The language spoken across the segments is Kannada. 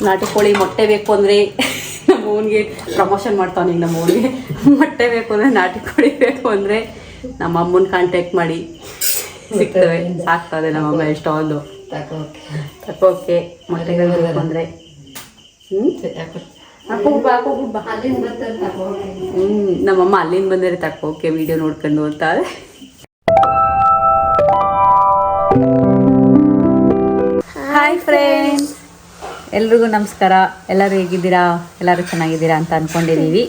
ನಾಟಿ ಕೋಳಿ ಮೊಟ್ಟೆ ಬೇಕು ಅಂದರೆ ನಮ್ಮ ಓನ್ಗೆ ಪ್ರಮೋಷನ್ ಮಾಡ್ತಾನೆ ನಮ್ಮ ಓನ್ಗೆ ಮೊಟ್ಟೆ ಬೇಕು ಅಂದರೆ ನಾಟಿ ಕೋಳಿ ಬೇಕು ಅಂದರೆ ನಮ್ಮ ಅಮ್ಮನ ಕಾಂಟ್ಯಾಕ್ಟ್ ಮಾಡಿ ಸಿಗ್ತವೆ. ಸಾಕ್ತದೆ ನಮ್ಮಮ್ಮ ಎಷ್ಟೊಂದು ತಕೋಕೆ ಮೊಟ್ಟೆಗಳು ಬೇಕು ಅಂದರೆ. ಹ್ಮ್? ಹ್ಞೂ ನಮ್ಮಮ್ಮ ಅಲ್ಲಿಂದ ಬಂದರೆ ತಕೋಕೆ ವಿಡಿಯೋ ನೋಡ್ಕೊಂಡು ಅಂತ. ಹಾಯ್ ಫ್ರೆಂಡ್ಸ್ ಎಲ್ರಿಗೂ ನಮಸ್ಕಾರ. ಎಲ್ಲರೂ ಹೇಗಿದ್ದೀರಾ? ಎಲ್ಲರೂ ಚೆನ್ನಾಗಿದ್ದೀರಾ ಅಂತ ಅಂದ್ಕೊಂಡಿದ್ದೀವಿ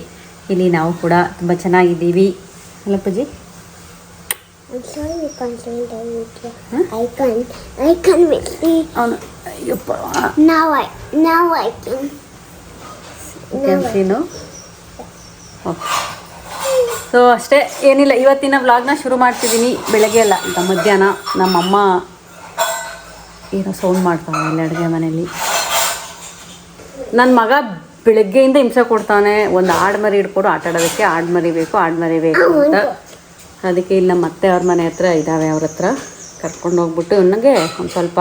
ಇಲ್ಲಿ ನಾವು ಕೂಡ ತುಂಬ ಚೆನ್ನಾಗಿದ್ದೀವಿ. ಅಲ್ಲ ಪೂಜಿ I'm sorry you can't say that with you. I can. I can with me. ಅವನು ಸೊ ಅಷ್ಟೇ ಏನಿಲ್ಲ. ಇವತ್ತಿನ ವ್ಲಾಗ್ನ ಶುರು ಮಾಡ್ತಿದ್ದೀನಿ. ಬೆಳಗ್ಗೆ ಅಲ್ಲ ಈಗ ಮಧ್ಯಾಹ್ನ. ನಮ್ಮಮ್ಮ ಏನೋ ಸೌಂಡ್ ಮಾಡ್ತಾವೆ ಇಲ್ಲಿ ಅಡುಗೆ ಮನೇಲಿ ನನ್ನ ಮಗ ಬೆಳಗ್ಗೆಯಿಂದ ಹಿಂಸೆ ಕೊಡ್ತಾನೆ. ಒಂದು ಆಡು ಮರಿ ಹಿಡ್ಕೊಡು, ಆಟ ಆಡೋದಕ್ಕೆ ಆಡು ಮರಿ ಬೇಕು, ಆಡು ಮರಿ ಬೇಕು ಅಂತ. ಅದಕ್ಕೆ ಇಲ್ಲ ಮತ್ತೆ ಅವ್ರ ಮನೆ ಹತ್ರ ಇದ್ದಾವೆ ಅವ್ರ ಹತ್ರ. ಕರ್ಕೊಂಡು ಹೋಗ್ಬಿಟ್ಟು ನನಗೆ ಒಂದು ಸ್ವಲ್ಪ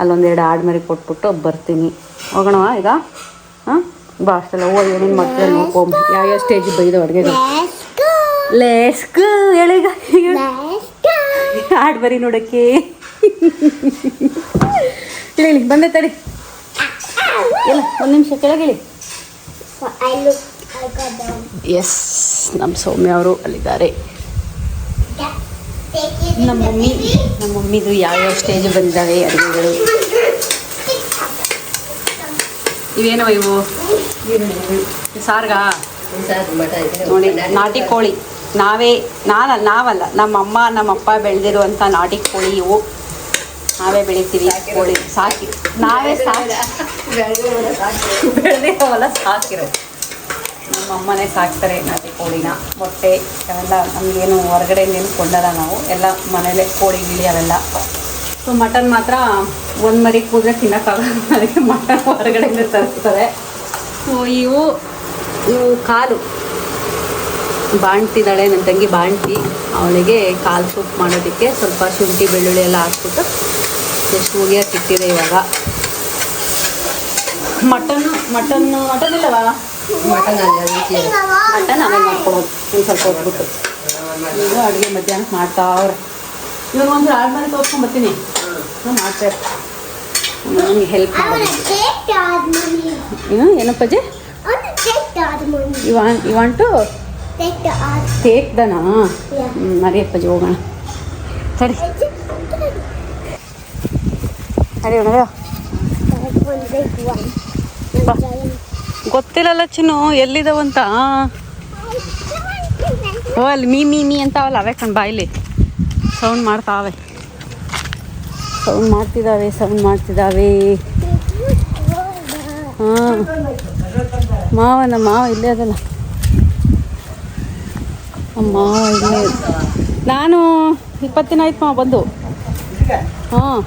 ಅಲ್ಲೊಂದೆರಡು ಆಡು ಮರಿ ಕೊಟ್ಬಿಟ್ಟು ಬರ್ತೀನಿ. ಹೋಗೋಣವಾ ಈಗ? ಹಾಂ? ಬಾ ಅಷ್ಟೆಲ್ಲ. ಓ ಏನೇನು ಮಕ್ಕಳು ನೋಡ್ಕೊಂಬ ಯಾವ್ಯಾವ ಸ್ಟೇಜ್ ಬೈದು ಅಡುಗೆ ಲೇಸ್ಕ್ ಹೇಳಿಗ Let's go. ಆಡು ಬರಿ ನೋಡಕ್ಕೆ. ಇಳಿ ಬಂದೆ ತಡಿ. ಇಲ್ಲ ಒಂದು ನಿಮಿಷ ಕೆಳಗಿಳಿ. ಎಸ್ ನಮ್ಮ ಸೌಮ್ಯ ಅವರು ಅಲ್ಲಿದ್ದಾರೆ. ನಮ್ಮ ಮಮ್ಮಿ ನಮ್ಮ ಮಮ್ಮಿದು ಯಾವ್ಯಾವ ಸ್ಟೇಜ್ ಬಂದಿದ್ದಾವೆ, ಅಡುಗೆಗಳು? ಇವೇನೋ ಇವು? ಸಾರ್ಗಾ ನೋಡಿ, ನಾಟಿ ಕೋಳಿ. ನಾವೇ, ನಾನಲ್ಲ, ನಾವಲ್ಲ, ನಮ್ಮಮ್ಮ, ನಮ್ಮಪ್ಪ ಬೆಳೆದಿರುವಂಥ ನಾಟಿ ಕೋಳಿ ಇವು. ನಾವೇ ಬೆಳಿತೀವಿ ಕೋಳಿ. ಸಾಕಿ. ನಾವೇ ಸಾಕಿ. ಸಾಕಿರೋ ನಮ್ಮ ಅಮ್ಮನೇ ಸಾಕ್ತಾರೆ ನಾಟಿ ಕೋಳಿನ. ಮೊಟ್ಟೆ, ಅವೆಲ್ಲ ನಮಗೇನು ಹೊರಗಡೆಯಿಂದೇನು ಕೊಂಡಲ್ಲ ನಾವು. ಎಲ್ಲ ಮನೇಲೆ ಕೋಳಿ, ಗಿಳಿ ಅವೆಲ್ಲ. ಸೊ ಮಟನ್ ಮಾತ್ರ ಒಂದು ಮರಿ ಕೂದ್ರೆ ತಿನ್ನೋಕ್ಕಾಗಲ್ಲ. ಅದಕ್ಕೆ ಮಟನ್ ಹೊರಗಡೆಯಿಂದ ತರಿಸ್ತಾರೆ. ಸೊ ಇವು ಇವು ಕಾಲು. ಬಾಣ್ತಿದ್ದಾಳೆ ನನ್ನ ತಂಗಿ ಬಾಣ್ತಿ. ಅವಳಿಗೆ ಕಾಲು ಸೂಪ್ ಮಾಡೋದಕ್ಕೆ ಸ್ವಲ್ಪ ಶುಂಠಿ, ಬೆಳ್ಳುಳ್ಳಿ ಎಲ್ಲ ಹಾಕ್ಬಿಟ್ಟು ಎಷ್ಟು ಹಾಕಿಟ್ಟಿದೆ ಇವಾಗ. ಮಟನ್ ಮಟನ್ ಮಟನ್ ಇಲ್ಲವಾ? ಮಟನ್ ಆಮೇಲೆ ಮಾಡ್ಕೊಳೋದು ಒಂದು ಸ್ವಲ್ಪ ಹೊತ್ಬಿಟ್ಟು ಈಗ ಅಡುಗೆ ಮಧ್ಯಾಹ್ನಕ್ಕೆ ಮಾಡ್ತಾ ಅವ್ರೆ ಇವಾಗ ಒಂದು ಆದ್ಮೇಲೆ ತೋರ್ಸ್ಕೊಂಡು ಬರ್ತೀನಿ. ನಾನು ಮಾಡ್ತಾ. ನನಗೆ ಹೆಲ್ಪ್. ಏನು ಏನಪ್ಪಜ್ಜಿ you want you want to. Take ದನಾ ನಡಿಯಪ್ಪಜ್ಜಿ ಹೋಗೋಣ. ಸರಿ The giant. ಗೊತ್ತಿಲ್ಲಲ್ಲ ಚಿನ್ನು ಎಲ್ಲಿದಾವಂತ ಓ, ಅಲ್ಲಿ ಮೀ ಮೀ ಮೀ ಅಂತಾವಲ್ಲ, ಅವೇ ಕಣ್ ಬಾಯಿಲಿ ಸೌಂಡ್ ಮಾಡ್ತಾವೆ. ಸೌಂಡ್ ಮಾಡ್ತಿದ್ದಾವೆ ಸೌಂಡ್ ಮಾಡ್ತಿದ್ದಾವೆ ಹಾಂ. ಮಾವ ನಮ್ಮ ಮಾವ ಇಲ್ಲೇ ಅದಲ್ಲ. ಮಾವ ಇಲ್ಲೇ. ನಾನು ಇಪ್ಪತ್ತು ದಿನ ಆಯ್ತು ಮಾವ ಬಂದು. ಹಾಂ.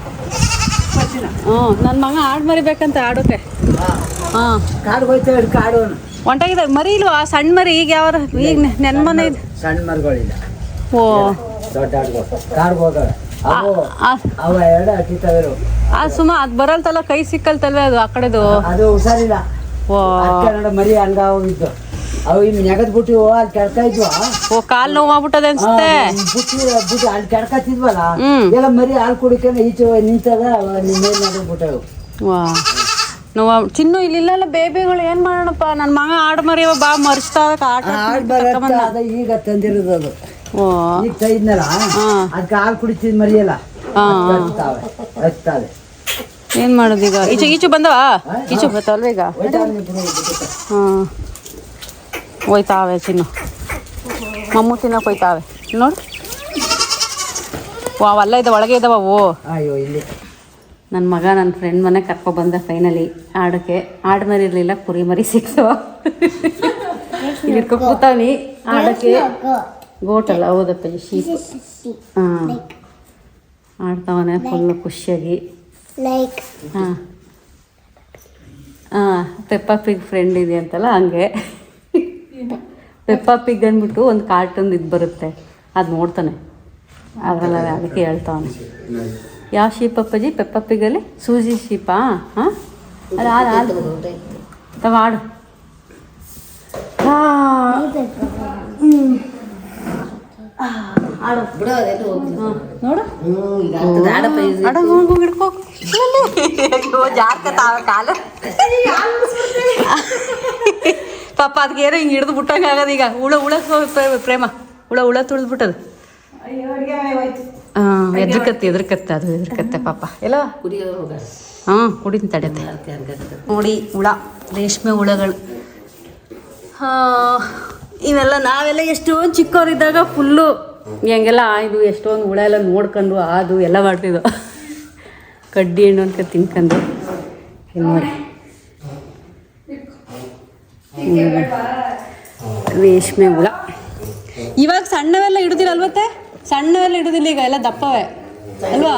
ಹಾಂ ನನ್ನ ಮಗ ಆಡು ಮರಿಬೇಕಂತ ಆಡೋಕೆ. ಹಾಂ ಕಾಡು ಕಾಡು ಒಂಟಾಗಿದೆ ಮರಿ ಇಲ್ವಾ ಸಣ್ಣ ಮರಿ ಈಗ ಯಾವ ಈಗ ನೆನ್ಮನೆ ಇದೆ. ಸಣ್ಣ ಮರಗಳಿಲ್ಲ. ಓ. ದೊಡ್ಡ ಆ- ಸುಮ ಅದು ಬರಲ್ತಲ್ಲ ಕೈ ಸಿಕ್ಕಲ್ತಲ್ವೇ ಅದು ಆ ಕಡೆದು? ಅದು ಹುಷಾರಿಲ್ಲ. ಓ. ಮರಿ ಹಂಗ ಹೋಗಿದ್ದು. ಅವು ಅಲ್ಲಿ ಕೆಡ್ಕ ಇದ್ವಾ. ಓ ಕಾಲ್ ನೋವು ಆಗ್ಬಿಟ್ಟದೆ ಅನ್ಸುತ್ತೆ. ಬುಟ್ಟಿ ಬುಟ್ಟಿ ಅಲ್ಲಿ ಕೆಡ್ಕತ್ತಿದ್ವಲ್ಲ ಹ್ಮ್. ಎಲ್ಲ ಮರಿ ಹಾಲು ಕುಡಿಕೊಂಡು ಈಚೆ ನಿಂತದ ನಿಮ್ಮ ಮೇಲೆ ನಡ್ಬಿಟ್ಟವು ವಾ. ನೋವು ಚಿನ್ನು ಇಲ್ಲಿಲ್ಲ ಬೇಬಿಗಳು ಏನ್ ಮಾಡೋಣಪ್ಪ? ನನ್ನ ಮಗ ಆಡ್ ಮರಿ ಬಾ ಮರ್ಸ್ತಾ ಆಟ ಹಾಲು ಬರತ್ತ ಅದ ಈಗ ತಂದಿರೋದು ಅದು. ಓ ಈಗ ತಂದಿದ್ನಲ್ಲ ಹಾ. ಅದಕ್ಕೆ ಹಾಲು ಕುಡಿತಿದ್ ಮರಿಯಲ್ಲ. ಹಾ. ಏನ್ ಮಾಡೋದು ಈಗ? ಈಚೆ ಈಚು ಬಂದವಾ? ಈಚು ಬರ್ತಾವಲ್ವ ಈಗ? ಹೋಯ್ತಾವೆ ಬಿಡು, ಬಿಟ್ಟು. ಹಾಂ. ಹೋಯ್ತಾವೆ ಚಿನ್ನು. ಮಮ್ಮು ತಿನ್ನಕ್ಕೆ ಹೋಯ್ತಾವೆ ನೋಡು. ವಾವ್ ಅಲ್ಲ ಇದೆ ಒಳಗೆ ಇದ್ದಾವ ಅವು ಅಯ್ಯೋ ಇಲ್ಲಿ. ನನ್ನ ಮಗ ನನ್ನ ಫ್ರೆಂಡ್ ಮನೆ ಕರ್ಕೊಬಂದ ಫೈನಲಿ ಆಡೋಕ್ಕೆ ಆಡು ಮರಿ ಇರಲಿಲ್ಲ ಕುರಿ ಮರಿ ಸಿಕ್ತವ ಇಟ್ಕೊ ಕೂತಾವ್ನಿ ಆಡೋಕ್ಕೆ Go. ಗೋಟಲ್ಲ ಹೌದಪ್ಪ ಶೀಪ್. ಹಾಂ. ಆಡ್ತಾವನೆ ಫುಲ್ಲು ಖುಷಿಯಾಗಿ. Like. ಹಾಂ. ಹಾಂ ಪೆಪ್ಪಾ ಪಿಗ್ ಫ್ರೆಂಡ್ ಇದೆ ಅಂತಲ್ಲ ಹಂಗೆ. ಪೆಪ್ಪಾ ಪಿಗ್ ಅಂದ್ಬಿಟ್ಟು ಒಂದು ಕಾರ್ಟೂನ್ ಇದು ಬರುತ್ತೆ. ಅದು ನೋಡ್ತಾನೆ. ಅದರಲ್ಲ ಅದಕ್ಕೆ ಹೇಳ್ತಾವನು ಯಾವ ಶೀಪ್ ಅಪ್ಪಾಜಿ? ಪೆಪ್ಪಾ ಪಿಗಲ್ಲಿ ಸೂಜಿ ಶೀಪಾ ಹಾಂ? ಅದು ಆಡು. ನೋಡು. ಹಿಡ್ಕೋ ಜಾಸ್ತಿ ಜಾರ್ಕತ್ತಾವ ಕಾಲು. ಪಾಪ ಅದಕ್ಕೆ ಏನೋ ಹಿಂಗೆ ಹಿಡಿದು ಬಿಟ್ಟಂಗೆ ಆಗದ ಈಗ. ಹುಳ ಹುಳ ಸೋ- ಪ್ರೇಮ. ಹುಳ ಹುಳ ತುಳಿದು ಬಿಟ್ಟದು. ಹಾಂ ಎದ್ರಕತ್ತೆ ಎದ್ರಕತ್ತೆ ಅದು ಎದ್ರಕತ್ತೆ ಪಾಪ. ಎಲ್ಲ? ಹಾಂ ಕುಡಿತೀನಿ ತಡೆತೆ. ನೋಡಿ ಹುಳ ರೇಷ್ಮೆ ಹುಳಗಳು ಹಾಂ ಇವೆಲ್ಲ ನಾವೆಲ್ಲ ಎಷ್ಟೊಂದು ಚಿಕ್ಕವರಿದ್ದಾಗ ಫುಲ್ಲು ಹೆಂಗೆಲ್ಲ ಇದು ಎಷ್ಟೊಂದು ಹುಳ ಎಲ್ಲ ನೋಡ್ಕೊಂಡು ಆದು ಎಲ್ಲ ಮಾಡ್ತಿದ್ವು ಕಡ್ಡಿ ಹಣ್ಣು ಅಂತ ತಿನ್ಕೊಂಡು ನೋಡಿ. ರೇಷ್ಮೆ ಹುಳ. ಇವಾಗ ಸಣ್ಣವೆಲ್ಲ ಇಡೋದಿಲ್ಲ ಅಲ್ವತ್ತೆ? ಸಣ್ಣವೆಲ್ಲ ಇಡೋದಿಲ್ಲ ಈಗ, ಎಲ್ಲ ದಪ್ಪವೇ? ಅಲ್ವಾ?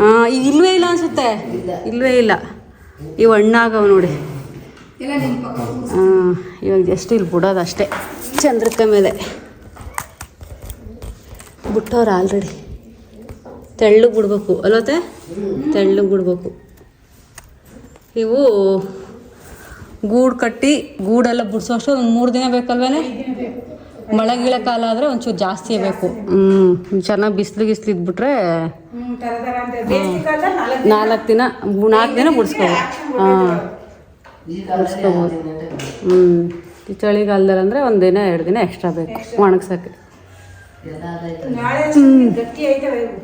ಹಾ ಇಲ್ವೇ ಇಲ್ಲ ಅನ್ಸುತ್ತೆ. ಇಲ್ವೇ ಇಲ್ಲ. ಇವು ಹಣ್ಣಾಗವ ನೋಡಿ. ಇವಾಗ ಜಸ್ಟ್ ಇಲ್ಲಿ ಬಿಡೋದು ಅಷ್ಟೇ. ಚಂದ್ರಕ್ಕ ಮೇಲೆ. ಬಿಟ್ಟವ್ರು ಆಲ್ರೆಡಿ ತೆಳ್ಳಗೆ ಬಿಡ್ಬೇಕು, ಅಲ್ವತ್ತೆ? ತೆಳ್ಳಗೆ ಬಿಡ್ಬೇಕು. ಇವು ಗೂಡು ಕಟ್ಟಿ ಗೂಡೆಲ್ಲ ಬಿಡಿಸೋ ಅಷ್ಟು ಒಂದು ಮೂರು ದಿನ ಬೇಕಲ್ವೇನೆ? ಮಳೆ ಗಿಳ ಕಾಲ ಆದರೆ ಒಂಚೂರು ಜಾಸ್ತಿ ಬೇಕು. ಹ್ಞೂ ಚೆನ್ನಾಗಿ ಬಿಸಿಲು ಗಿಸ್ಲು ಇದ್ಬಿಟ್ರೆ ನಾಲ್ಕು ದಿನ. ನಾಲ್ಕು ದಿನ ಬಿಡಿಸ್ಕೋಬೋದು. ಹಾಂ. ಬಿಡಿಸ್ಕೋಬೋದು. ಹ್ಞೂ ಈ ಚಳಿಗಾಲದಲ್ಲಿ ಅಂದರೆ ಒಂದು ದಿನ ಎರಡು ದಿನ ಎಕ್ಸ್ಟ್ರಾ ಬೇಕು ಒಣಗ್ಸೋಕ್ಕೆ.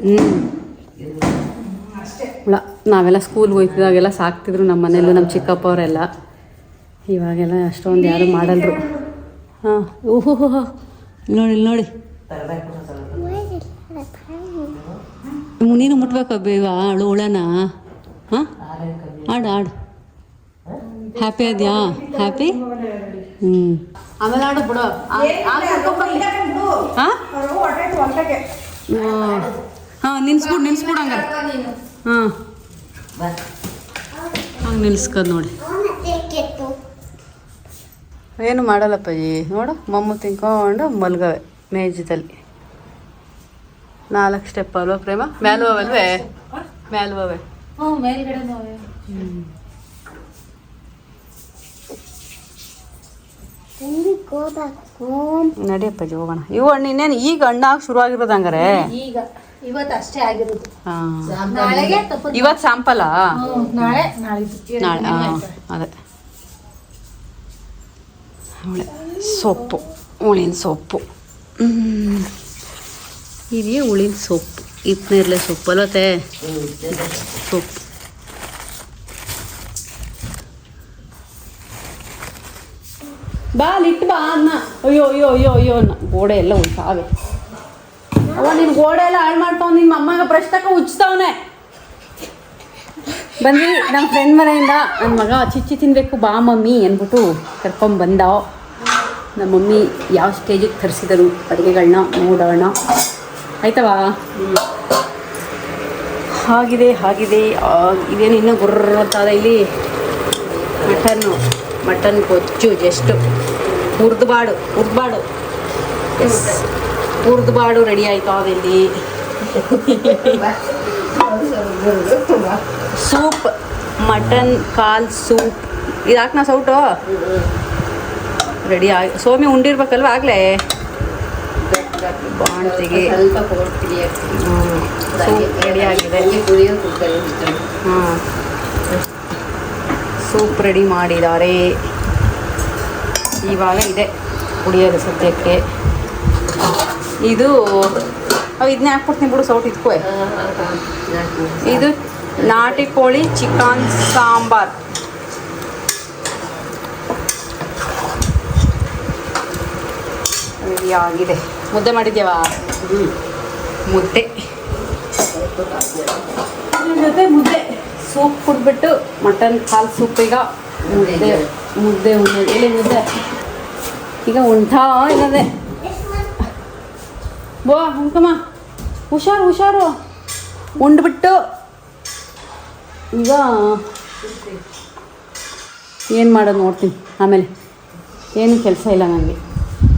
ಹ್ಞೂ ಹುಳ ನಾವೆಲ್ಲ ಸ್ಕೂಲ್ಗೆ ಹೋಗ್ತಿದ್ದಾಗೆಲ್ಲ ಸಾಕ್ತಿದ್ರು ನಮ್ಮ ಮನೇಲಿ ನಮ್ಮ ಚಿಕ್ಕಪ್ಪ ಅವರೆಲ್ಲ ಇವಾಗೆಲ್ಲ ಅಷ್ಟೊಂದು ಯಾರು ಮಾಡಲ್ರು. ಹಾಂ ಓಹೋ ನೋಡಿ ಇಲ್ಲಿ ನೋಡಿ. ನೀನು ಮುಟ್ಬೇಕು ಬೇಗ ಅಳು ಉಳನ? ಹಾಂ? ಆಡು ಆಡು. ಹ್ಯಾಪಿ ಅದ್ಯಾ? ಹ್ಯಾಪಿ ಹ್ಞೂ ಆಮೇಲೆ ಆಡು ಬಿಡು. ಹಾಂ ಹಾಂ ನಿನ್ಸ್ಬಿಡು ನಿನ್ಸ್ಬಿಡು ಹಂಗಾರೆ. ಹಾಂ. ಹಂಗೆ ನಿಲ್ಸ್ಕದ್ ನೋಡಿ. ಏನು ಮಾಡಲ್ಲಪ್ಪಾಜಿ ನೋಡು ಮಮ್ಮು ತಿನ್ಕೊಂಡು ಮಲ್ಗವೆ ಮೇಜದಲ್ಲಿ. ನಾಲ್ಕು ಸ್ಟೆಪ್ ಅಲ್ವಾ ಪ್ರೇಮ? ಮ್ಯಾಲ್ವಲ್ವೇ home. ನಡಿಯಪ್ಪಾಜಿ ಹೋಗೋಣ. ಇವು ಹಣ್ಣು ಇನ್ನೇನು ಈಗ ಹಣ್ಣಾಗ ಶುರು ಆಗಿರೋದು ಹಂಗಾರೆ ಈಗ. ಇವತ್ತು ಅಷ್ಟೇ ಆಗಿರೋದು. ಇವತ್ತು ಸ್ಯಾಂಪಲಾ ನಾಳೆ ನಾಳೆ ಅದೇ. ಸೊಪ್ಪು ಉಳಿನ ಸೊಪ್ಪು. ಇದೆಯೇ ಉಳಿನ ಸೊಪ್ಪು. ಇಪ್ಪನೇರ್ಲೆ ಸೊಪ್ಪು ಅಲ್ವತ್ತೆ ಸೊಪ್ಪು. ಬಾ ಲಿಟ್ಟು ಬಾ ಅನ್ನ. ಅಯ್ಯೋ ಅಯ್ಯೋ ಅಯ್ಯೋ ಅಯ್ಯೋ ಅನ್ನ. ಗೋಡೆ ಎಲ್ಲ ಉಂಟಾವೆ ಅವ ನಿನ್ನ ಗೋಡೆ ಎಲ್ಲ ಹಾಳು ಮಾಡ್ತಾವ್ ನಿಮ್ಮ ಅಮ್ಮಗ ಪ್ರಶ್ನಕ್ಕೆ ಉಚ್ತಾವನೆ ಬಂದ್ವಿ. ನಮ್ಮ ಫ್ರೆಂಡ್ ಮನೆಯಿಂದ ನನ್ನ ಮಗ, ಚಿಚ್ಚಿ ತಿನ್ನಬೇಕು ಬಾ ಮಮ್ಮಿ, ಅಂದ್ಬಿಟ್ಟು ಕರ್ಕೊಂಬಂದ ನಮ್ಮ ಮಮ್ಮಿ ಯಾವ ಸ್ಟೇಜಿಗೆ ತರಿಸಿದರು? ಅಡುಗೆಗಳನ್ನ ನೋಡೋಣ. ಆಯ್ತವಾ? ಹಾಗಿದೆ ಹಾಗಿದೆ. ಇದೇನು ಇನ್ನೂ ಗುರ್ರ ಇಲ್ಲಿ? ಮಟನ್ನು, ಮಟನ್ ಕೊಚ್ಚು ಜಸ್ಟ್ ಹುರಿದುಬಾಡು ಹುರಿದುಬಾಡು ಎಸ್ ಹುರ್ದುಬಾಡು ರೆಡಿ ಆಯ್ತು ಅದಿಲ್ಲಿ ಸೂಪ್ ಮಟನ್ ಕಾಲ್ ಸೂಪ್. ಇದು ಹಾಕ್ನ ಸೌಟು? ರೆಡಿ ಆಗಿ ಸೋಮಿ ಉಂಡಿರ್ಬೇಕಲ್ವ ಆಗಲೇ? ಬಾಣ್ತಿಗೆ ಸೂಪ್ ರೆಡಿ ಆಗಿದೆ. ಹಾಂ ಸೂಪ್ ರೆಡಿ ಮಾಡಿದ್ದಾರೆ. ಇವಾಗ ಇದೆ ಕುಡಿಯೋದು ಸದ್ಯಕ್ಕೆ. ಇದು ಇದನ್ನೇ ಹಾಕ್ಬಿಡ್ತೀನಿ ಬಿಡು ಸೌಟ್ ಇದ್ಕೋ. ಇದು ನಾಟಿ ಕೋಳಿ ಚಿಕನ್ ಸಾಂಬಾರ್. ಆಗಿದೆ ಮುದ್ದೆ ಮಾಡಿದ್ಯಾವಾ. ಮುದ್ದೆ. ಜೊತೆ ಮುದ್ದೆ. ಸೂಪ್ ಕುಡ್ಬಿಟ್ಟು ಮಟನ್ ಕಾಲ್ ಸೂಪ್ ಈಗ ಮುದ್ದೆ ಮುದ್ದೆ ಎಲ್ಲಿ ಮುದ್ದೆ? ಈಗ ಉಂಟಾ ಇಲ್ಲದೆ. ಬೋ ಉಂಟಮ್ಮ ಹುಷಾರು ಹುಷಾರು. ಉಂಡ್ಬಿಟ್ಟು ಈಗ ಏನು ಮಾಡೋದು ನೋಡ್ತೀನಿ. ಆಮೇಲೆ ಏನು ಕೆಲಸ ಇಲ್ಲ ನನಗೆ.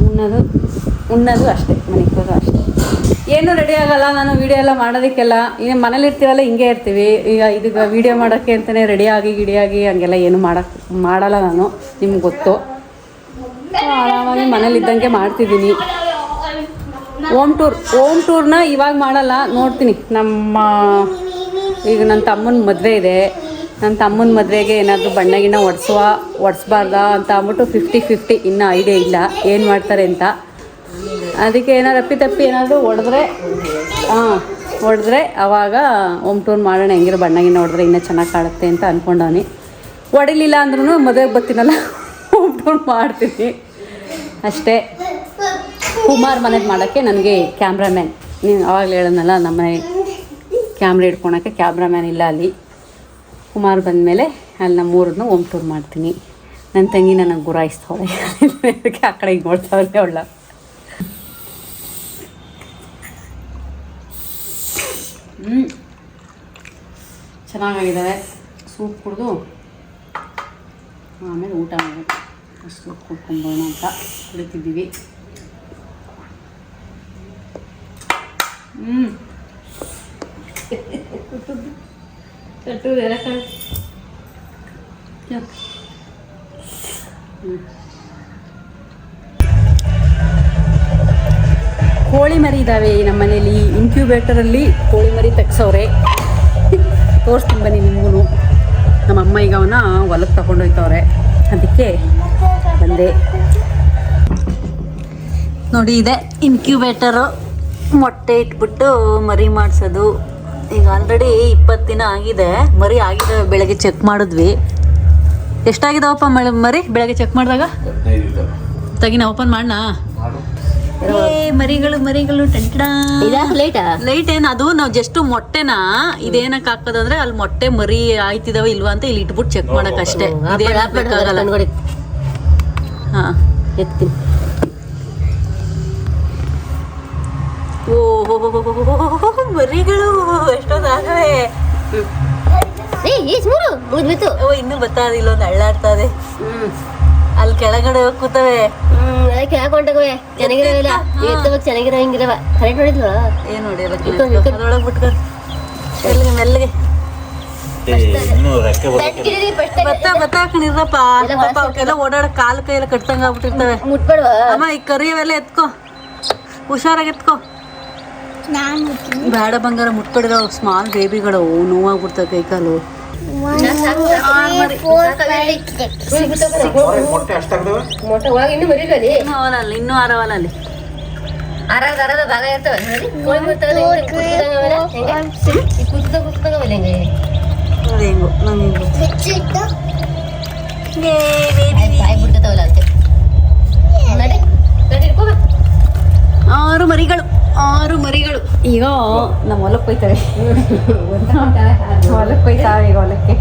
ಉಣ್ಣೋದು ಉಣ್ಣೋದು ಅಷ್ಟೇ ಮನೆಗೆ ಅಷ್ಟೇ. ಏನು ರೆಡಿ ಆಗಲ್ಲ, ನಾನು ವೀಡಿಯೋ ಎಲ್ಲ ಮಾಡೋದಕ್ಕೆಲ್ಲ. ಈಗ ಮನೇಲಿ ಇರ್ತೀವಲ್ಲ, ಹಿಂಗೆ ಇರ್ತೀವಿ. ಈಗ ಇದೀಗ ವೀಡಿಯೋ ಮಾಡೋಕ್ಕೆ ಅಂತಲೇ ರೆಡಿಯಾಗಿ ಗಿಡಿಯಾಗಿ ಹಂಗೆಲ್ಲ ಏನು ಮಾಡೋಕ್ಕೆ ಮಾಡಲ್ಲ ನಾನು, ನಿಮ್ಗೆ ಗೊತ್ತು. ಆರಾಮಾಗಿ ಮನೇಲಿದ್ದಂಗೆ ಮಾಡ್ತಿದ್ದೀನಿ. ಓಮ್ ಟೂರ್ ಓಮ್ ಟೂರ್ನ ಇವಾಗ ಮಾಡಲ್ಲ, ನೋಡ್ತೀನಿ. ನಮ್ಮ ಈಗ ನನ್ನ ತಮ್ಮನ ಮದುವೆ ಇದೆ. ನನ್ನ ತಮ್ಮನ ಮದುವೆಗೆ ಏನಾದರೂ ಬಣ್ಣ ಗಿಣ್ಣ ಒಡ್ಸುವ, ಒಡ್ಸ್ಬಾರ್ದಾ ಅಂತ ಅಂದ್ಬಿಟ್ಟು ಫಿಫ್ಟಿ ಫಿಫ್ಟಿ ಇನ್ನೂ ಐಡಿಯಾ ಇಲ್ಲ. ಏನು ಮಾಡ್ತಾರೆ ಅಂತ. ಅದಕ್ಕೆ ಏನಾದ್ರು ಅಪ್ಪಿ ತಪ್ಪಿ ಏನಾದರೂ ಹೊಡೆದ್ರೆ ಹಾಂ ಹೊಡೆದ್ರೆ ಆವಾಗ ಹೋಮ್ ಟೂನ್ ಮಾಡೋಣ ಹೆಂಗಿರೋ ಗಿಣ್ಣ ಹೊಡೆದ್ರೆ ಇನ್ನೂ ಚೆನ್ನಾಗಿ ಕಾಣುತ್ತೆ ಅಂತ ಅಂದ್ಕೊಂಡವನಿ ಹೊಡಿಲಿಲ್ಲ ಅಂದ್ರೂ ಮದುವೆಗೆ ಬರ್ತೀನಲ್ಲ ಹೋಮ್ ಟೂನ್ ಮಾಡ್ತೀನಿ. ಅಷ್ಟೇ. ಕುಮಾರ್ ಮನೆಗೆ ಮಾಡೋಕ್ಕೆ ನನಗೆ ಕ್ಯಾಮ್ರಾಮ್ಯಾನ್ ನೀನು ಆವಾಗಲೇ ಹೇಳೋನಲ್ಲ ನಮ್ಮನೆ ಕ್ಯಾಮ್ರಾ ಹಿಡ್ಕೊಳಕ್ಕೆ ಕ್ಯಾಮ್ರಾಮ್ಯಾನ್ ಇಲ್ಲ ಅಲ್ಲಿ. ಕುಮಾರ್ ಬಂದಮೇಲೆ ಅಲ್ಲಿ ನಮ್ಮ ಊರನ್ನು ಓಮ್ ಟೂರ್ ಮಾಡ್ತೀನಿ. ನನ್ನ ತಂಗಿ ನನಗೆ ಗುರಾಯಿಸ್ತಾವೆ ಅದಕ್ಕೆ ಆ ಕಡೆ ನೋಡ್ತಾವಳೆ ಅವಳ. ಹ್ಞೂ ಚೆನ್ನಾಗಿದ್ದಾವೆ ಸೂಪ್ ಕುಡಿದು ಆಮೇಲೆ ಊಟ ಮಾಡಬೇಕು. ಸೂಪ್ ಕುಡ್ಕೊಂಬೋಣ ಅಂತ ಕುಡಿತಿದ್ದೀವಿ. ಹ್ಞೂ ಕಟ್ಟು ಎಲ್ಲ ಕೋಳಿ ಮರಿ ಇದ್ದಾವೆ ನಮ್ಮ ಮನೇಲಿ ಇನ್ಕ್ಯೂಬೇಟರಲ್ಲಿ ಕೋಳಿ ಮರಿ ತೆಗ್ಸವ್ರೆ. ತೋರಿಸ್ತೀನಿ ಬನ್ನಿ ನಿಮಗೂ ನಮ್ಮ ಅಮ್ಮ ಈಗ ಅವನ್ನ ಹೊಲಕ್ಕೆ ತಗೊಂಡೋಯ್ತವ್ರೆ ಅದಕ್ಕೆ ಬಂದೆ. ನೋಡಿ ಇದೆ ಇನ್ಕ್ಯೂಬೇಟರು ಮೊಟ್ಟೆ ಇಟ್ಬಿಟ್ಟು ಮರಿ ಮಾಡಿಸೋದು. ಈಗ ಆಲ್ರೆಡಿ ಇಪ್ಪತ್ತು ದಿನ ಆಗಿದೆ. ಮರಿ ಆಗಿದೆ ಬೆಳಗ್ಗೆ ಚೆಕ್ ಮಾಡಿದ್ವಿ. ಎಷ್ಟಾಗಿದಾವಪ್ಪ ಮಳೆ ಮರಿ ಬೆಳಗ್ಗೆ ಚೆಕ್ ಮಾಡಿದಾಗ? ತಗಿನ ಓಪನ್ ಮಾಡೋಣ ಏ ಮರಿಗಳು ಮರಿಗಳು ಲೇಟಾ ಲೈಟ್ ಏನು ಅದು? ನಾವು ಜಸ್ಟ್ ಮೊಟ್ಟೆನ? ಇದೇನಕ್ಕೆ ಹಾಕೋದು ಅಂದ್ರೆ ಅಲ್ಲಿ ಮೊಟ್ಟೆ ಮರಿ ಆಯ್ತಿದಾವ ಇಲ್ವಾ ಅಂತ ಇಲ್ಲಿ ಇಟ್ಬಿಟ್ಟು ಚೆಕ್ ಮಾಡಕ್ ಅಷ್ಟೇ. ಹಾ. ಎತ್ತೀನಿ ಓ ಹೋ, ಹೋ, ಹೋ, ಹೋ, ಹೋ, ಹೋ, ಹೋ, ಮರಿಗಳು ಎಷ್ಟೊಂದಾಗವೆ ಮೂರು ಮುಗಿದ್ಬಿತ್ತು ಓ ಇನ್ನೂ ಬರ್ತಾ ಇಲ್ಲೊಂದು ಅಳ್ಳಾಡ್ತಾ ಇದೆ. ಅಲ್ಲಿ ಕೆಳಗಡೆ ಹೋಗಿ ಕೂತವೆ. ಚೆನ್ನಾಗಿರವಿಲ್ಲ ಎತ್ತವಾಗ ಚೆನ್ನಾಗಿರೋ ಹಿಂಗಿರವ. ಕರೆಕ್ಟ್ ನೋಡಿದ್ವಾ ಏನ್ ನೋಡಿ ಅದ್ರೊಳಗೆ ಬಿಟ್ಕೊ. ಮೆಲ್ಲಗೆ ಓಡಾಡಕ್ ಕಾಲು ಕೈಯೆಲ್ಲ ಕಟ್ತಂಗ ಆಗ್ಬಿಟ್ಟಿರ್ತವೆ. ಮುಟ್ಬೇಡವಾ? ಅಮ್ಮ ಈ ಕರಿಯವೆಲ್ಲ ಎತ್ಕೋ. ಹುಷಾರಾಗಿ ಎತ್ಕೋ. ಬೇಡ ಬಂಗಾರ ಮುಟ್ಬಿಡಿದಾವ ಸ್ಮಾಲ್ ಬೇಬಿಗಳು ನೋವಾಗ್ಬಿಡ್ತವೆ ಕೈ ಕಾಲು ಮೊಟ್ಟೆ ಒಳಗೆ ಇನ್ನೂ ಮರಿಗಲಿ ಇನ್ನೂ ಅವಲಲ್ಲ ಇನ್ನೂ ಆರವಲ್ಲ ಅಲ್ಲಿ ಅರದ ಅರದ ಭಾಗ ಇರ್ತವೆ ನೋಡಿ ಕೋಳಿ ಬಿಡ್ತವೆ ಕುತ್ತದ ಕುತ್ತದವಲ್ಲ ಹೆಂಗೆ ಅದು ಹೆಂಗೋ ನಂಗೆ ಬಾಯಿ ಬಿಡ್ತವಲ್ಲ ಅದಕ್ಕೆ ನಡಿ ನಡಿ ಇಟ್ಕೋ ಬಾ. ಆರು ಮರಿಗಳು ಆರು ಮರಿಗಳು. ಈಗ ನಮ್ಮ ಹೊಲಕ್ಕೆ ಹೋಯ್ತವೆ. ಹೊಲಕ್ಕೆ ಹೋಯ್ತಾವೆ ಈಗ ಹೊಲಕ್ಕೆ.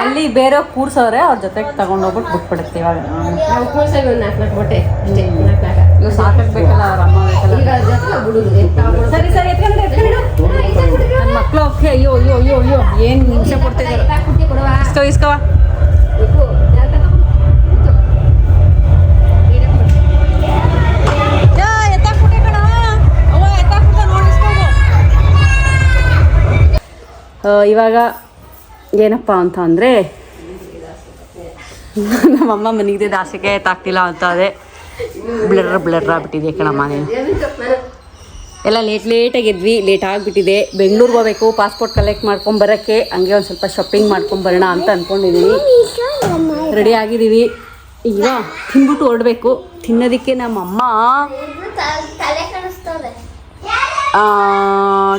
ಅಲ್ಲಿ ಬೇರೆ ಕೂರ್ಸೋರೆ ಅವ್ರ ಜೊತೆಗೆ ತಗೊಂಡೋಗ್ಬಿಟ್ಟು ಬಿಟ್ಬಿಡುತ್ತೆ ಇವಾಗ. ಇವಾಗ ಸಾಕಾಗ್ಬೇಕಲ್ಲ ಅವ್ರ ಅಮ್ಮ ಬೇಕಲ್ಲ. ಸರಿ ಸರಿ ಮಕ್ಳು ಅಯ್ಯೋ ಅಯ್ಯೋ ಅಯ್ಯೋ ಅಯ್ಯೋ ಏನು ಕೊಡ್ತಾ ಕೊಡ್ತಿದ್ದಾರೆ ಇಸ್ಕೋ ಇಸ್ಕವ ಇವಾಗ ಏನಪ್ಪ ಅಂತ ಅಂದರೆ ನಮ್ಮಮ್ಮ ಮನೆಗೆ ದಾಸಿಗೆ ತಾಕ್ತಿಲ್ಲ ಅಂತ ಅದೇ. ಬ್ಲರ್ ಬ್ಲರ್ ಆಗ್ಬಿಟ್ಟಿದೆ ಕಣಮ್ಮ ನೀನು. ಎಲ್ಲ ಲೇಟ್ ಲೇಟಾಗಿ ಎದ್ವಿ ಲೇಟ್ ಆಗಿಬಿಟ್ಟಿದೆ. ಬೆಂಗಳೂರಿಗೆ ಹೋಗ್ಬೇಕು ಪಾಸ್ಪೋರ್ಟ್ ಕಲೆಕ್ಟ್ ಮಾಡ್ಕೊಂಡು ಬರೋಕ್ಕೆ, ಹಂಗೆ ಒಂದು ಸ್ವಲ್ಪ ಶಾಪಿಂಗ್ ಮಾಡ್ಕೊಂಡು ಬರೋಣ ಅಂತ ಅಂದ್ಕೊಂಡಿದ್ದೀನಿ ರೆಡಿ ಆಗಿದ್ದೀವಿ ಈಗ ತಿನ್ಬಿಟ್ಟು ಹೊರಡಬೇಕು. ತಿನ್ನೋದಕ್ಕೆ ನಮ್ಮಮ್ಮ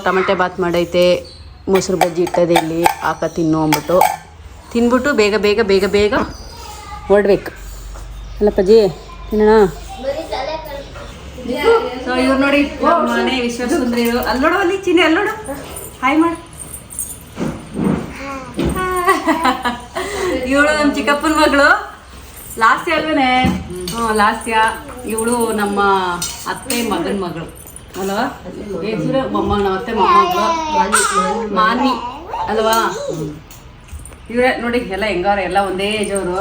ಟೊಮೆಟೊ ಬಾತ್ ಮಾಡೈತೆ. ಮೊಸರು ಬಜ್ಜಿ ಇಟ್ಟದೆ ಇಲ್ಲಿ ಹಾಕ ತಿನ್ನು ಅಂದ್ಬಿಟ್ಟು. ತಿನ್ಬಿಟ್ಟು ಬೇಗ ಬೇಗ ಬೇಗ ಬೇಗ ಹೊರಡ್ಬೇಕು ಅಲ್ಲ ಪಜ್ಜಿ ತಿನ್ನೋಣ? ಸೊ ಇವ್ರು ನೋಡಿ ಮನೆ ಅಲ್ಲಿ ನೋಡು, ಅಲ್ಲಿ ಅಲ್ಲಿ ನೋಡು. ಹಾಯ್ ಮಾಡಿ. ಇವಳು ನಮ್ಮ ಚಿಕ್ಕಪ್ಪನ ಮಗಳು. ಲಾಸ್ಯ ಅಲ್ವೇನೆ? ಹ್ಞೂ ಲಾಸ್ಯ. ಇವಳು ನಮ್ಮ ಅತ್ತೆ ಮಗನ ಮಗಳು. ಅಲ್ವಾ? ಹೆಸರು ಮೊಮ್ಮ ನಮ್ಮ ಅತ್ತೆ ಮೊಮ್ಮಗಳು ಮಾನಿ ಅಲ್ವಾ? ಇವರೇ ನೋಡಿ ಎಲ್ಲ ಹೆಂಗವ್ರೆ ಎಲ್ಲ ಒಂದೇ ಏಜ್ ಅವರು.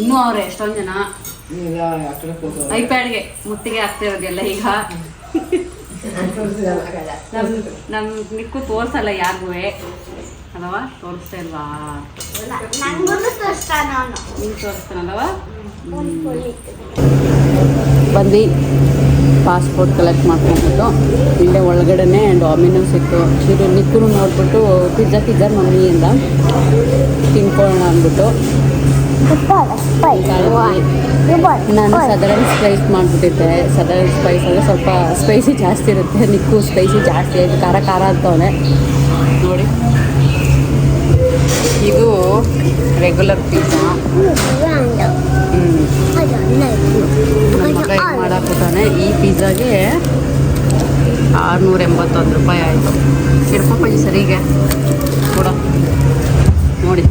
ಇನ್ನೂ ಅವ್ರೆ ಎಷ್ಟೊಂದು ಜನ. ಐಪ್ಯಾಡ್ಗೆ ಮುತ್ತಿಗೆ ಆಗ್ತಿರೋದೆಲ್ಲ ಈಗ. ನಮ್ ನಮ್ ನಿಕ್ಕು ತೋರ್ಸಲ್ಲ ಯಾರಿಗೂ ಅಲ್ವಾ? ತೋರಿಸ್ತಾ ಇಲ್ವಾ? ನಂಗೂ ತೋರಿಸ್ತಾನಲ್ವಾ ಬಂದು ಪಾಸ್ಪೋರ್ಟ್ ಕಲೆಕ್ಟ್ ಮಾಡ್ಕೊಂಡ್ಬಿಟ್ಟು, ಇಲ್ಲೇ ಒಳಗಡೆನೆ ಡಾಮಿನೋಸ್ ಇತ್ತು. ಇದು ನಿಕ್ಕೂ ನೋಡ್ಬಿಟ್ಟು ಪಿಜ್ಜಾ ಪಿಜ್ಜಾ ಮಮ್ಮಿ ಅಂದ ತಿನ್ಕೊಳ್ಳೋಣ ಅಂದ್ಬಿಟ್ಟು. ನಾನು ಸದರನ್ ಸ್ಪೈಸ್ ಮಾಡಿಬಿಟ್ಟಿದ್ದೆ. ಸದರನ್ ಸ್ಪೈಸ್ ಅಂದರೆ ಸ್ವಲ್ಪ ಸ್ಪೈಸಿ ಜಾಸ್ತಿ ಇರುತ್ತೆ. ನಿಕ್ಕು ಸ್ಪೈಸಿ ಜಾಸ್ತಿ ಆಯಿತು. ಖಾರ ಖಾರ ಅಂತವನೆ. ನೋಡಿ. ಇದು ರೆಗ್ಯುಲರ್ ಪಿಜ್ಜಾ ಮಗ ಇದು ಮಾಡಾಕ್ಬಿಟ್ಟಾನೆ ಈ ಪಿಜ್ಜಾಗೆ ಆರುನೂರ ಎಂಬತ್ತೊಂದು ರೂಪಾಯಿ ಆಯಿತು. ಹಿಡ್ಕೊಪ್ಪ ಈ ಸರಿಗೆ ಕೂಡ. ನೋಡಿ,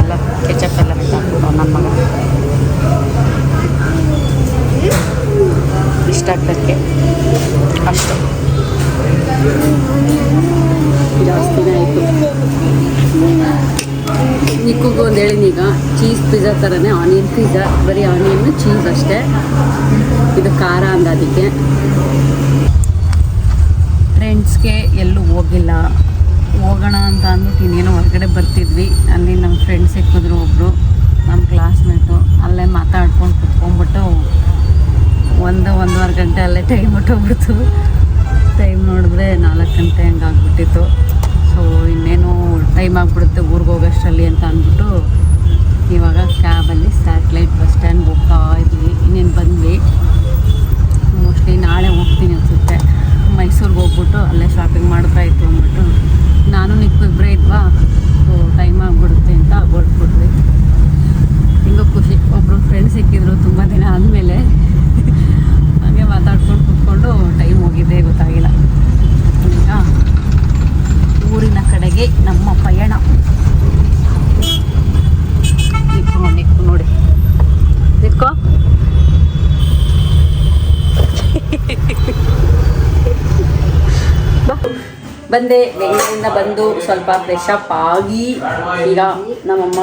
ಎಲ್ಲ ಕೆಚಪ್ ಎಲ್ಲ ಹಾಕ್ಬಿಟ್ಟು ನನ್ನ ಮಗ. ಇಷ್ಟ ಆಗ್ತಕ್ಕೆ. ಅಷ್ಟು. ಜಾಸ್ತಿನೇ ಆಯಿತು. ನಿಕ್ಕಿಗೂ ಒಂದು ಹೇಳಿನಿ ಈಗ ಚೀಸ್ ಪಿಜ್ಜಾ ಥರನೇ ಆನಿಯನ್ ಪಿಜ್ಜಾ, ಬರೀ ಆನಿಯನ್, ಚೀಸ್ ಅಷ್ಟೇ. ಇದು ಖಾರ ಅಂದ ಅದಕ್ಕೆ. ಫ್ರೆಂಡ್ಸ್ಗೆ ಎಲ್ಲೂ ಹೋಗಿಲ್ಲ. ಹೋಗೋಣ ಅಂತ ಅಂದ್ಬಿಟ್ಟು ಇನ್ನೇನೋ ಹೊರಗಡೆ ಬರ್ತಿದ್ವಿ. ಅಲ್ಲಿ ನಮ್ಮ ಫ್ರೆಂಡ್ಸ್ ಸಿಕ್ಕಿದ್ರು ಒಬ್ಬರು ನಮ್ಮ ಕ್ಲಾಸ್ಮೇಟು. ಅಲ್ಲೇ ಮಾತಾಡ್ಕೊಂಡು ಕುತ್ಕೊಂಡ್ಬಿಟ್ಟು ಒಂದು, ಒಂದೂವರೆ ಗಂಟೆ ಅಲ್ಲೇ ಟೈಮ್ ಹೊಟ್ಟೋಗ್ಬಿಡ್ತು ಟೈಮ್ ನೋಡಿದ್ರೆ ನಾಲ್ಕು ಗಂಟೆ ಹಂಗೆ ಆಗ್ಬಿಟ್ಟಿತ್ತು ಸೊ, ಇನ್ನೇನು ಟೈಮ್ ಆಗಿಬಿಡುತ್ತೆ ಊರಿಗೆ ಹೋಗೋಷ್ಟರಲ್ಲಿ ಅಂತ ಅಂದ್ಬಿಟ್ಟು ಇವಾಗ ಕ್ಯಾಬಲ್ಲಿ ಸ್ಯಾಟ್ಲೈಟ್ ಬಸ್ ಸ್ಟ್ಯಾಂಡ್ಗೆ ಹೋಗ್ತಾ ಇದ್ವಿ. ಇನ್ನೇನು ಬಂದ್ವಿ? ಮೋಸ್ಟ್ಲಿ ನಾಳೆ ಹೋಗ್ತೀನಿ ಅನಿಸುತ್ತೆ. ಮೈಸೂರಿಗೆ ಹೋಗ್ಬಿಟ್ಟು ಅಲ್ಲೇ ಶಾಪಿಂಗ್ ಮಾಡ್ತಾ ಇತ್ತು ಅಂದ್ಬಿಟ್ಟು. ನಾನು, ನಿಕ್ಕು ಇಬ್ಬರೇ ಇದ್ವಾ? ಸೊ ಟೈಮ್ ಆಗಿಬಿಡುತ್ತೆ ಅಂತ ಹೊರಟ್ಬಿಟ್ವಿ. ತುಂಬ ಖುಷಿ. ಒಬ್ಬರು ಫ್ರೆಂಡ್ ಸಿಕ್ಕಿದ್ರು ತುಂಬ ದಿನ ಆದಮೇಲೆ. ಹಾಗೆ ಮಾತಾಡ್ಕೊಂಡು ಕೂತ್ಕೊಂಡು ಟೈಮ್ ಹೋಗಿದ್ದೆ ಗೊತ್ತಾಗಿಲ್ಲ. ಈಗ ಊರಿನ ಕಡೆಗೆ ನಮ್ಮ ಪಯಣ. ನೋಡಿ ನೋಡಿ. ನಿಕ್ಕೋ ಬಾ. ಬಂದೆ. ಬೆಂಗಳೂರಿಂದ ಬಂದು ಸ್ವಲ್ಪ ಫ್ರೆಶ್ ಅಪ್ ಆಗಿ ಈಗ ನಮ್ಮಮ್ಮ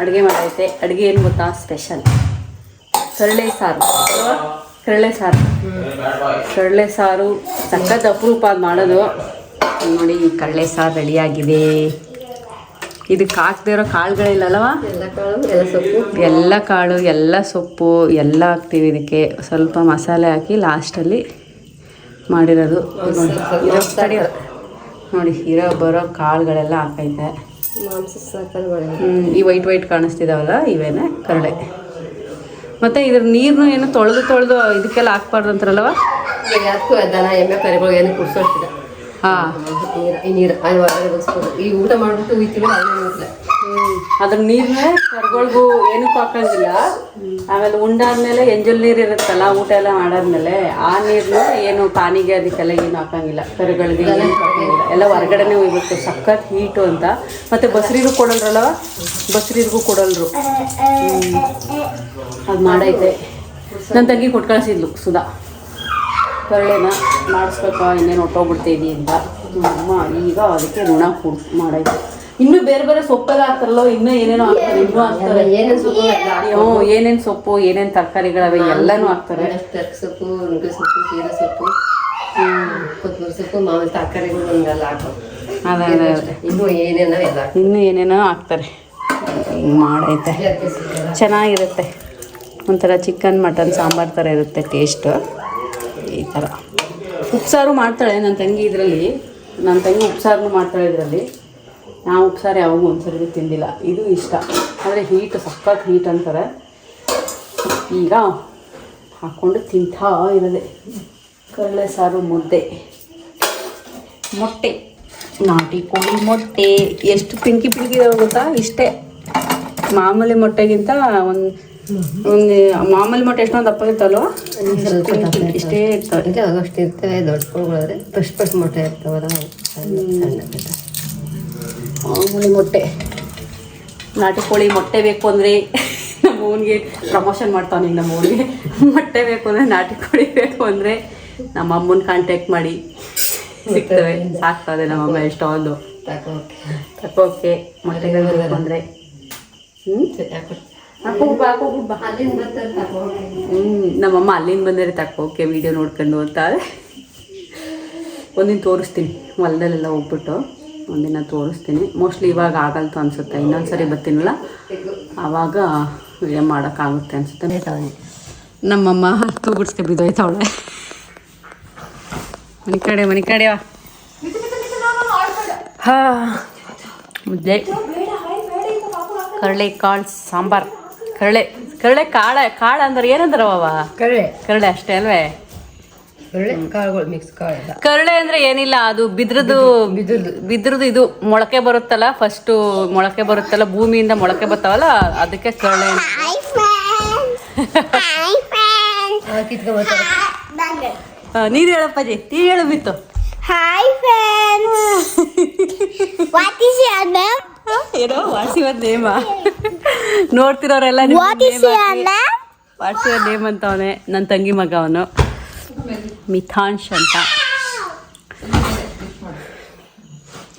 ಅಡುಗೆ ಮಾಡೈತೆ. ಅಡುಗೆ ಏನು ಗೊತ್ತಾ? ಸ್ಪೆಷಲ್ ಕರಳೆ ಸಾರು. ಕರಳೆ ಸಾರು. ಕರಳೆ ಸಾರು ಸಖತ್ ಅಪರೂಪ ಅದು ಮಾಡೋದು. ನೋಡಿ ಕಡಲೆ ಸಾರು ರೆಡಿಯಾಗಿದೆ. ಇದಕ್ಕೆ ಹಾಕ್ದೇ ಇರೋ ಕಾಳುಗಳಿಲ್ಲಲ್ವ? ಎಲ್ಲ ಕಾಳು ಎಲ್ಲ ಸೊಪ್ಪು. ಎಲ್ಲ ಹಾಕ್ತೀವಿ ಇದಕ್ಕೆ. ಸ್ವಲ್ಪ ಮಸಾಲೆ ಹಾಕಿ ಲಾಸ್ಟಲ್ಲಿ ಮಾಡಿರೋದು. ನೋಡಿ. ನೋಡಿ ಇರೋ ಬರೋ ಕಾಳುಗಳೆಲ್ಲ ಹಾಕೈತೆ. ಹ್ಞೂ ಈ ವೈಟ್ ವೈಟ್ ಕಾಣಿಸ್ತಿದಾವಲ್ಲ ಇವೇನೆ ಕರಡೆ. ಮತ್ತೆ ಇದ್ರ ನೀರನ್ನು ಏನು ತೊಳೆದು ತೊಳೆದು ಇದಕ್ಕೆಲ್ಲ ಹಾಕ್ಬಾರ್ದು ಅಂತಾರಲ್ವ ಎಮ್ಮೆ ಕರಿಗಳು ಏನು ಕುಡ್ಸೋಷ್ಟಿಲ್ಲ. ಹಾ ನೀರು ಈ ಊಟ ಮಾಡ್ಬಿಟ್ಟು ಉಯ್ತೀವಿ ಅದ್ರ ನೀರ್ನ ಕರ್ಗೊಳ್ಗೂ ಏನಕ್ಕೂ ಹಾಕಂಗಿಲ್ಲ. ಆಮೇಲೆ ಉಂಡಾದ್ಮೇಲೆ ಎಂಜಲ್ ನೀರು ಇರುತ್ತಲ್ಲ ಊಟ ಎಲ್ಲ ಮಾಡಾದ್ಮೇಲೆ ಆ ನೀರ್ನ ಏನು ಪಾನಿಗೆ ಅದಕ್ಕೆಲ್ಲ ಏನು ಹಾಕಂಗಿಲ್ಲ. ಕರುಗಳಿಗೆ ಏನು ಹಾಕಂಗಿಲ್ಲ. ಎಲ್ಲ ಹೊರಗಡೆನೆ ಹೋಗ್ಬೇಕು ಸಖತ್ ಹೀಟು ಅಂತ. ಮತ್ತೆ ಬಸ್ರಿಗೂ ಕೊಡಲ್ರಲ್ಲ? ಬಸ್ರಿಗೂ ಕೊಡಲ್ರು. ಅದು ಮಾಡೈತೆ. ನನ್ನ ತಂಗಿ ಕೊಟ್ಟು ಕಳಿಸಿದ್ಲು ಸುಧಾ. ಕರಳೆನ ಮಾಡಿಸ್ಬೇಕಾ ಇನ್ನೇನು ಹೊಟ್ಟೋಗ್ಬಿಡ್ತೀನಿ ಅಂತ. ಅಮ್ಮ ಈಗ ಅದಕ್ಕೆ ಋಣ ಕೂಡ ಮಾಡೈತೆ. ಇನ್ನೂ ಬೇರೆ ಬೇರೆ ಸೊಪ್ಪೆಲ್ಲ ಹಾಕ್ತಾರಲ್ಲ ಇನ್ನೂ ಏನೇನೋ ಹಾಕ್ತಾರೆ ಇನ್ನೂ ಹಾಕ್ತಾರೆ ಏನೇನು ಸೊಪ್ಪು ಎಲ್ಲ ಹ್ಞೂ ಏನೇನು ಸೊಪ್ಪು ಏನೇನು ತರಕಾರಿಗಳವೆ ಎಲ್ಲನೂ ಹಾಕ್ತಾರೆ ಸೊಪ್ಪು ನುಗ್ಗೆ ಸೊಪ್ಪು ಕೀರೆ ಸೊಪ್ಪು ಕೊತ್ತಂಬರಿ ಸೊಪ್ಪು ಮಾಮೂಲಿ ತರಕಾರಿಗಳು ಒಂದೆಲ್ಲ ಹಾಕೋ ಅದೇ ಅದೇ ಅದೇ. ಇನ್ನೂ ಏನೇನೋ ಎಲ್ಲ ಇನ್ನೂ ಏನೇನೋ ಹಾಕ್ತಾರೆ. ಹಿಂಗೆ ಮಾಡೈತೆ. ಚೆನ್ನಾಗಿರುತ್ತೆ. ಒಂಥರ ಚಿಕನ್ ಮಟನ್ ಸಾಂಬಾರು ಥರ ಇರುತ್ತೆ ಟೇಸ್ಟು ಈ ಥರ ಉಪ್ಸಾರು ಮಾಡ್ತಾಳೆ ನನ್ನ ತಂಗಿ ಇದರಲ್ಲಿ. ನನ್ನ ತಂಗಿ ಉಪ್ಸಾರನು ಮಾಡ್ತಾಳೆ ಇದರಲ್ಲಿ. ನಾವು ಉಪ್ಸಾರು ಯಾವಾಗೂ ಒಂದ್ಸರಿ ತಿಂದಿಲ್ಲ. ಇದು ಇಷ್ಟ. ಆದರೆ ಹೀಟ್ ಸಖತ್ ಹೀಟ್ ಅಂತಾರೆ. ಈಗ ಹಾಕ್ಕೊಂಡು ತಿಂತಾ ಇರೋದೆ. ಕಡಲೆ ಸಾರು ಮುದ್ದೆ. ಮೊಟ್ಟೆ. ನಾಟಿ ಕೋಳಿ ಮೊಟ್ಟೆ. ಎಷ್ಟು ಪಿಂಕಿ ಪಿಂಕಿ ಗೊತ್ತಾ? ಇಷ್ಟೇ. ಮಾಮೂಲಿ ಮೊಟ್ಟೆಗಿಂತ ಒಂದು ಒಂದು ಮಾಮೂಲಿ ಮೊಟ್ಟೆ ಎಷ್ಟೊಂದು ದಪ್ಪ ಇರ್ತಲ್ವ? ಇಷ್ಟೇ ಇರ್ತವೆ ಅಷ್ಟು ಇರ್ತವೆ ದೊಡ್ಡ ಪುಳ್ಗಳಾದ್ರೆ ಫಸ್ಟ್ ಫಸ್ಟ್ ಮೊಟ್ಟೆ ಇರ್ತವಲ್ಲ ಮಾಮೂಲಿ ಮೊಟ್ಟೆ. ನಾಟಿ ಕೋಳಿ ಮೊಟ್ಟೆ ಬೇಕು ಅಂದರೆ ನಮ್ಮ ಅವನಿಗೆ ಪ್ರಮೋಷನ್ ಮಾಡ್ತಾನೆ ನಮ್ಮ ಅವನಿಗೆ. ಮೊಟ್ಟೆ ಬೇಕು ಅಂದರೆ ನಾಟಿ ಕೋಳಿ ಬೇಕು ಅಂದರೆ ನಮ್ಮ ಅಮ್ಮನ ಕಾಂಟ್ಯಾಕ್ಟ್ ಮಾಡಿ ಸಿಗ್ತವೆ. ಸಾಕ್ತದೆ ನಮ್ಮಮ್ಮ ಎಷ್ಟೊಂದು ತಗೋಕೆ ತಕೋಕೆ ಮೊಟ್ಟೆಗಳು ಬೇಕು ಅಂದರೆ. ಹ್ಞೂ ಹ್ಮ್ ನಮ್ಮಮ್ಮ ಅಲ್ಲಿಂದ ಬಂದರೆ ತಕ್ಕೋಕೆ ವಿಡಿಯೋ ನೋಡ್ಕೊಂಡು ಅಂತ ಒಂದಿನ ತೋರಿಸ್ತೀನಿ. ಹೊಲದಲ್ಲೆಲ್ಲ ಹೋಗ್ಬಿಟ್ಟು ಒಂದಿನ ತೋರಿಸ್ತೀನಿ. ಮೋಸ್ಟ್ಲಿ ಇವಾಗ ಆಗಲ್ತು ಅನ್ಸುತ್ತೆ. ಇನ್ನೊಂದ್ಸರಿ ಬರ್ತೀನಲ್ಲ? ಆವಾಗ ವಿಡಿಯೋ ಮಾಡೋಕ್ಕಾಗುತ್ತೆ ಅನ್ಸುತ್ತೆ. ನಮ್ಮಮ್ಮ ಹತ್ತು ಬಿಡಿಸ್ಕೆ ಬಿದ್ದೋಯ್ತವಳೆ ಮನೆ ಕಡೆ ಮನೆ ಕಡೆ. ಹಾ ಮುದ್ದೆ. ಕರಳೆ ಕಾಳು ಸಾಂಬಾರ್. ಕರಳೆ ಕರಳೆ ಕಾಳ ಕಾಳ ಅಂದ್ರೆ ಏನಂದ್ರವ ಕಳೆ ಕರಳೆ. ಅಷ್ಟೇ ಅಲ್ವೇ? ಕಾಳುಗಳು ಮಿಕ್ಸ್ ಕರಳೆ ಅಂದ್ರೆ ಏನಿಲ್ಲ ಅದು ಬಿದ್ರದು ಬಿದ್ರದು ಇದು ಮೊಳಕೆ ಬರುತ್ತಲ್ಲ ಫಸ್ಟ್ ಮೊಳಕೆ ಬರುತ್ತಲ್ಲ ಭೂಮಿಯಿಂದ ಮೊಳಕೆ ಬರ್ತಾವಲ್ಲ ಅದಕ್ಕೆ ಕರಳೆ ನೀರ್ ಹೇಳಪ್ಪಾಜಿ ನೀನ್ ಹೇಳು ಬಿತ್ತು Hi friends. what is your name? ಏನೋ ವಾಟ್ಸ್ ಯುವರ್ ನೇಮ ನೋಡ್ತಿರೋರೆಲ್ಲ What is your name? What's your name ಅಂತವನೆ ನನ್ನ ತಂಗಿ ಮಗ ಅವನು ಮಿಥಾನ್ಶ್ ಅಂತ